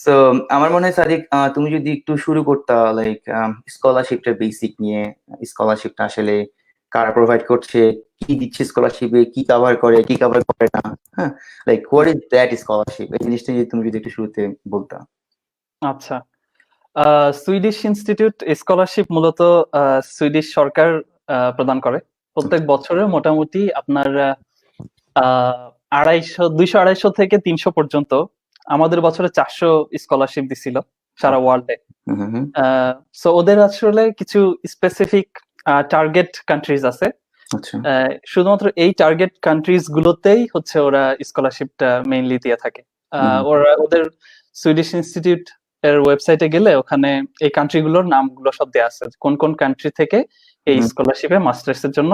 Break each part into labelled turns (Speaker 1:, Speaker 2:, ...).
Speaker 1: So আমার মনে হয় সাদিক তুমি যদি একটু শুরু করতা লাইক স্কলারশিপটা বেসিক নিয়ে স্কলারশিপটা আসলে কারা প্রোভাইড করছে কি দিচ্ছে স্কলারশিপে কি কভার করে কি কভার করে না হ্যাঁ? Like what is that scholarship এই জিনিসটা যদি তুমি যদি একটু শুরুতে বলতা।
Speaker 2: আচ্ছা। সুইডিশ ইনস্টিটিউট স্কলারশিপ মূলত সুইডিশ সরকার প্রদান করে। প্রত্যেক বছরে মোটামুটি আপনার আড়াইশো দুইশো আড়াইশো থেকে তিনশো পর্যন্ত আমাদের বছরে চারশো স্কলারশিপ দিছিল সারা ওয়ার্ল্ডে সো ওদের আসলে কিছু স্পেসিফিক টার্গেট কান্ট্রিজ আছে।
Speaker 1: আচ্ছা।
Speaker 2: শুধুমাত্র এই টার্গেট কান্ট্রিজ গুলোতেই হচ্ছে ওরা স্কলারশিপটা মেইনলি দিয়ে থাকে। ওরা ওদের সুইডিশ ইনস্টিটিউট এর ওয়েবসাইটে গেলে ওখানে এই কান্ট্রি গুলোর নামগুলো সব দেওয়া আছে। কোন কোন কান্ট্রি থেকে এই স্কলারশিপে মাস্টার্স এর জন্য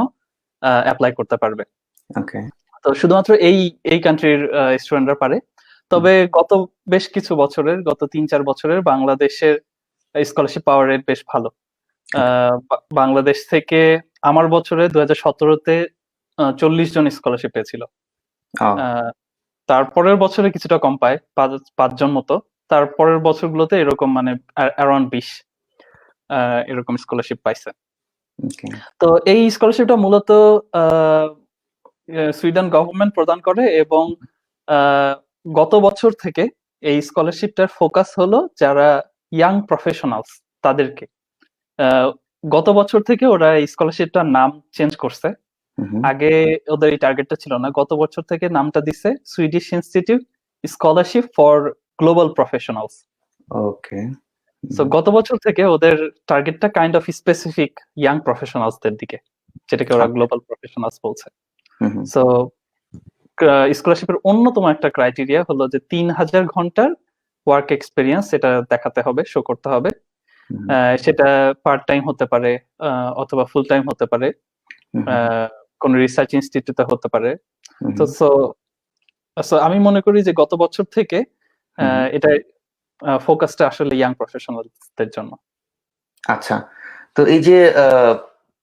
Speaker 2: অ্যাপ্লাই করতে পারবে।
Speaker 1: ওকে
Speaker 2: তো শুধুমাত্র এই এই কান্ট্রির স্টুডেন্টরা পারে। তবে গত বেশ কিছু বছরের গত তিন চার বছরের বাংলাদেশের স্কলারশিপ পাওয়ার রেট বেশ ভালো। বাংলাদেশ থেকে আমার বছরে দু হাজার সতেরোতে চল্লিশ জন স্কলারশিপ পেয়েছিল। তারপরের বছরে কিছুটা কম পায় পাঁচ- পাঁচজন মতো। তারপরের বছরগুলোতে এরকম মানে অ্যারাউন্ড বিশ আহ, এরকম স্কলারশিপ পাইছে। তো এই স্কলারশিপটা মূলত সুইডেন গভর্নমেন্ট প্রদান করে এবং আহ, গত বছর থেকে এই স্কলারশিপটার ফোকাস হলো যারা ইয়াং প্রফেশনালস তাদেরকে। গত বছর থেকে ওরা এই স্কলারশিপটার নাম চেঞ্জ করছে। আগে ওদের এই টার্গেটটা ছিল না। গত বছর থেকে নামটা দিছে Swedish institute scholarship for global professionals
Speaker 1: okay
Speaker 2: so গত বছর থেকে ওদের টার্গেটটা কাইন্ড অফ স্পেসিফিক ইয়াং প্রফেশনালসদের দিকে যেটাকে ওরা
Speaker 1: আচ্ছা।
Speaker 2: গ্লোবাল প্রফেশনালস বলছে। সো স্কলারশিপের অন্যতম একটা ক্রাইটেরিয়া হলো যে তিন হাজার ঘণ্টার ওয়ার্ক এক্সপিরিয়েন্স সেটা দেখাতে হবে শো করতে হবে। সেটা পার্ট টাইম হতে পারে অথবা ফুল টাইম হতে পারে কোন রিসার্চ ইনস্টিটিউটে হতে পারে। তো সো আমি মনে করি যে গত বছর থেকে এটা ফোকাসটা আসলে ইয়াং প্রফেশনালদের জন্য।
Speaker 1: আচ্ছা। তো এই যে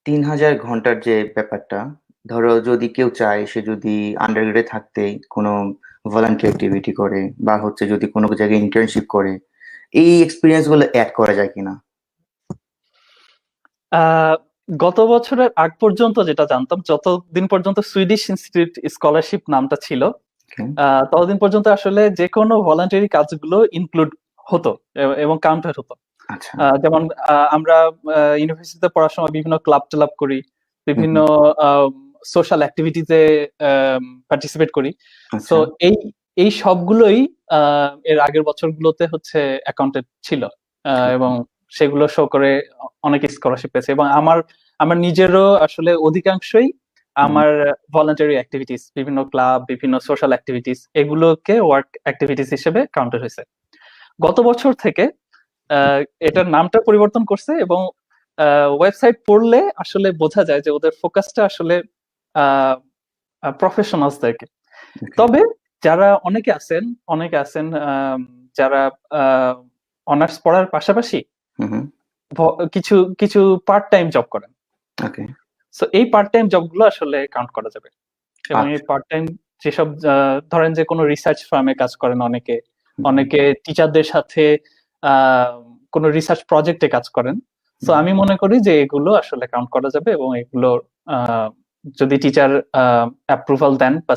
Speaker 1: তিন হাজার ঘণ্টার যে ব্যাপারটা ধরো যদি কেউ চায় সে যদি আন্ডারগ্রেডে থাকতে কোনো ভলান্টিয়ার অ্যাক্টিভিটি করে বা হচ্ছে যদি কোনো জায়গায় ইন্টার্নশিপ করে এই এক্সপিরিয়েন্সগুলো অ্যাড করা যায় কিনা?
Speaker 2: আহ, গত বছরের আগ পর্যন্ত যেটা জানতাম যতদিন পর্যন্ত সুইডিশ ইনস্টিটিউট স্কলারশিপ নামটা ছিল ততদিন পর্যন্ত আসলে যে কোনো ভলান্টারি কাজগুলো ইনক্লুড হতো এবং কাউন্টার হতো।
Speaker 1: আচ্ছা।
Speaker 2: যেমন আমরা ইউনিভার্সিটিতে পড়ার সময় বিভিন্ন ক্লাব টেলাব করি বিভিন্ন সোশ্যাল অ্যাক্টিভিটিতে পার্টিসিপেট করি।
Speaker 1: আচ্ছা।
Speaker 2: তো এই এই সবগুলোই এর আগের বছরগুলোতে হচ্ছে অ্যাকাউন্টেড ছিল। আহ, এবং সেগুলো শো করে অনেক স্কলারশিপ পেয়েছে। এবং আমার আমার নিজেরও আসলে অধিকাংশই আমার ভলান্টারি অ্যাক্টিভিটিস বিভিন্ন ক্লাব বিভিন্ন সোশ্যাল অ্যাক্টিভিটিস এগুলোকে ওয়ার্ক অ্যাক্টিভিটিস হিসেবে কাউন্টার হয়েছে। গত বছর থেকে আহ, এটার নামটা পরিবর্তন করছে এবং ওয়েবসাইট পড়লে আসলে বোঝা যায় যে ওদের ফোকাসটা আসলে প্রফেশনালসদেরকে. তবে যারা অনেকে আছেন অনেকে আছেন যারা অনার্স পড়ার পাশাপাশি কিছু কিছু পার্ট টাইম জব করেন সো এই পার্ট টাইম জবগুলো আসলে কাউন্ট করা যাবে। এবং এই
Speaker 1: আচ্ছা।
Speaker 2: পার্ট টাইম যেসব ধরেন যে কোনো রিসার্চ ফার্মে কাজ করেন অনেকে অনেকে টিচারদের সাথে আহ, কোনো রিসার্চ প্রজেক্টে কাজ করেন। তো আমি মনে করি যে এগুলো আসলে কাউন্ট করা যাবে এবং এগুলো আহ, যদি টিচার অ্যাপ্রুভাল দেন বা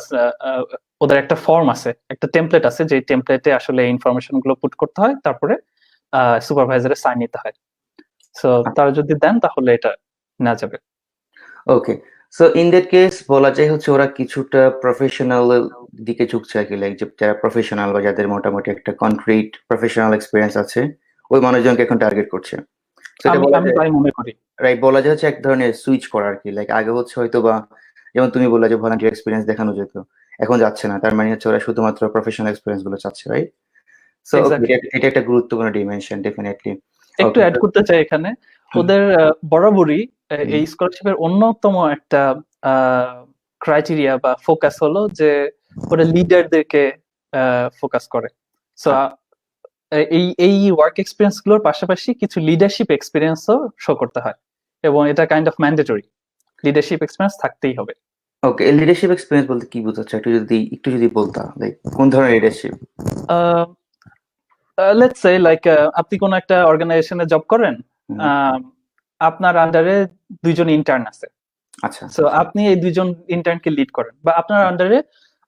Speaker 2: ওদের একটা ফর্ম আছে, একটা টেমপ্লেট আছে যে টেমপ্লেটে আসলে ইনফরমেশনগুলো পুট করতে হয়, তারপরে সুপারভাইজারের সাইন নিতে হয়। সো তারা যদি দেন, তাহলে এটা না যাবে।
Speaker 1: Okay so in that case বলা যায় হচ্ছে ওরা কিছুটা প্রফেশনাল দিকে ঝুঁকছে আর কি লাইক যারা প্রফেশনাল বা যাদের মোটামুটি একটা কনক্রিট প্রফেশনাল এক্সপিরিয়েন্স আছে, ওই মানুষজনকে এখন টার্গেট করছে। এটা
Speaker 2: আমি
Speaker 1: বলা
Speaker 2: আমি তাই মনে করি।
Speaker 1: রাইট বলা যায় হচ্ছে এক ধরনের সুইচ করা আর কি। লাইক আগে হচ্ছে হয়তো বা যেমন তুমি বললে যে ভলান্টিয়ার এক্সপিরিয়েন্স দেখানো যেত এখন যাচ্ছে না। তার মানে হচ্ছে ওরা শুধুমাত্র প্রফেশনাল এক্সপিরিয়েন্সগুলো চাচ্ছে রাইট সো এটা একটা গুরুত্বপূর্ণ ডিমেনশন ডেফিনেটলি
Speaker 2: একটু অ্যাড করতে চাই এখানে। ওদের বরাবরই এই স্কলারশিপের অন্যতম একটা ক্রাইটেরিয়া বা ফোকাস হলো যে ওরা লিডারদেরকে ফোকাস করে। সো এই এই ওয়ার্ক এক্সপিরিয়েন্সগুলোর পাশাপাশি কিছু লিডারশিপ এক্সপিরিয়েন্সও শো করতে হয়। এবং এটা kind of mandatory leadership experience থাকতেই হবে।
Speaker 1: ওকে লিডারশিপ এক্সপিরিয়েন্স বলতে কি বোঝাচ্ছে? একটু যদি একটু যদি বলতা লাইক কোন ধরনের লিডারশিপ
Speaker 2: লেটস সে লাইক আপনি কোন একটা অর্গানাইজেশনে জব করেন আপনার আন্ডারে দুইজন ইন্টার্ন আছে।
Speaker 1: আচ্ছা।
Speaker 2: সো আপনি এই দুইজন ইন্টার্নকে লিড করেন। বা আপনার আন্ডারে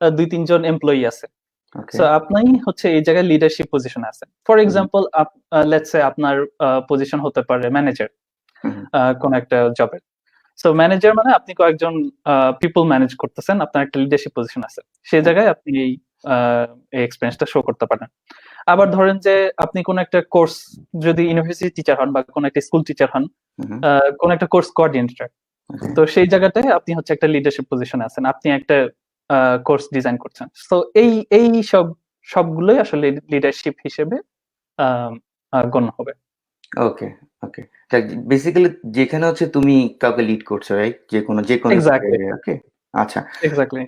Speaker 2: দুই তিনজন এমপ্লয়ি আছে। সো আপনি হচ্ছে এই জায়গায় লিডারশিপ পজিশনে আছেন। ফর এক্সাম্পল লেটস সে আপনার পজিশন হতে পারে ম্যানেজার কোন একটা জবের সো ম্যানেজার মানে আপনি কয়েকজন পিপল ম্যানেজ করতেছেন আপনার একটা লিডারশিপ পজিশন আছে। সেই জায়গায় আপনি এই এক্সপিরিয়েন্সটা শো করতে পারেন। আবার ধরেন যে আপনি কোন একটা কোর্স যদি ইউনিভার্সিটি টিচার হন বা কোন একটা স্কুল টিচার হন কোন একটা কোর্স কোঅর্ডিনেটর তো সেই জায়গাটায় আপনি হচ্ছে একটা লিডারশিপ পজিশনে আছেন। আপনি একটা কোর্স ডিজাইন করছেন। তো এই এই সব সবগুলোই আসলে লিডারশিপ হিসেবে গণ্য হবে।
Speaker 1: ওকে ওকে তাই বেসিক্যালি যেখানে হচ্ছে তুমি কাউকে লিড করছ রাইট যে কোনো যে কোনো
Speaker 2: এক্স্যাক্টলি
Speaker 1: ওকে আচ্ছা।
Speaker 2: এক্স্যাক্টলি